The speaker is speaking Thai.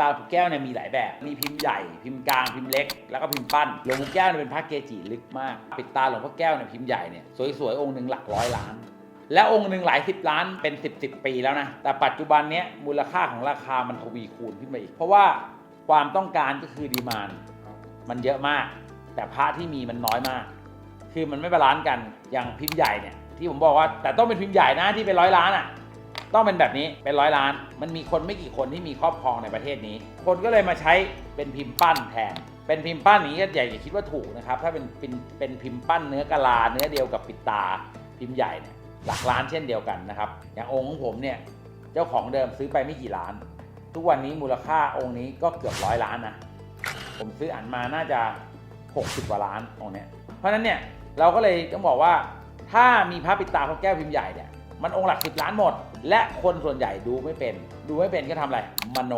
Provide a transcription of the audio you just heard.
ตาหลวงปู่แก้วเนี่ยมีหลายแบบ มีพิมพ์ใหญ่ พิมพ์กลาง พิมพ์เล็ก แล้วก็พิมพ์ปั้น หลวงปู่แก้วเนี่ยเป็นพระเกจิลึกมาก ปิดตาหลวงพ่อแก้วเนี่ยพิมพ์ใหญ่เนี่ยสวยๆองค์หนึ่งหลักร้อยล้าน และองค์หนึ่งหลายสิบล้านเป็น 10บสปีแล้วนะ แต่ปัจจุบันเนี้ยมูลค่าของราคามันทวีคูณขึ้นไปอีก เพราะว่าความต้องการก็คือดีมานมันเยอะมาก แต่พระที่มีมันน้อยมาก คือมันไม่บาลานซ์กัน อย่างพิมพ์ใหญ่เนี่ยที่ผมบอกว่าแต่ต้องเป็นพิมพ์ใหญ่นะที่เป็นร้อยล้านอะ ต้องเป็นแบบนี้เป็นร้อยล้าน มันมีคนไม่กี่คนที่มีครอบครองในประเทศนี้ คนก็เลยมาใช้เป็นพิมพ์ปั้นแทน เป็นพิมพ์ปั้นนี้ก็อย่อย่าคิดว่าถูกนะครับ ถ้าเป็นเป็นเป็นพิมพ์ปั้นเนื้อกะลาเนื้อเดียวกับปิดตาพิมพ์ใหญ่เนี่ยหลักล้านเช่นเดียวกันนะครับ อย่างองค์ของผมเนี่ยเจ้าของเดิมซื้อไปไม่กี่ล้าน ทุกวันนี้มูลค่าองค์นี้ก็เกือบร้อยล้านนะผมซื้ออันมาน่าจะ 60 กว่าล้านองค์เนี้ยเพราะฉะนั้นเนี่ยเราก็เลยต้องบอกว่าถ้ามีพระปิดตาพระแก้วพิมพ์ใหญ่เนี่ย มันองค์หลัก 10 ล้านหมด และคนส่วนใหญ่ดูไม่เป็น ดูไม่เป็นก็ทำอะไร มโน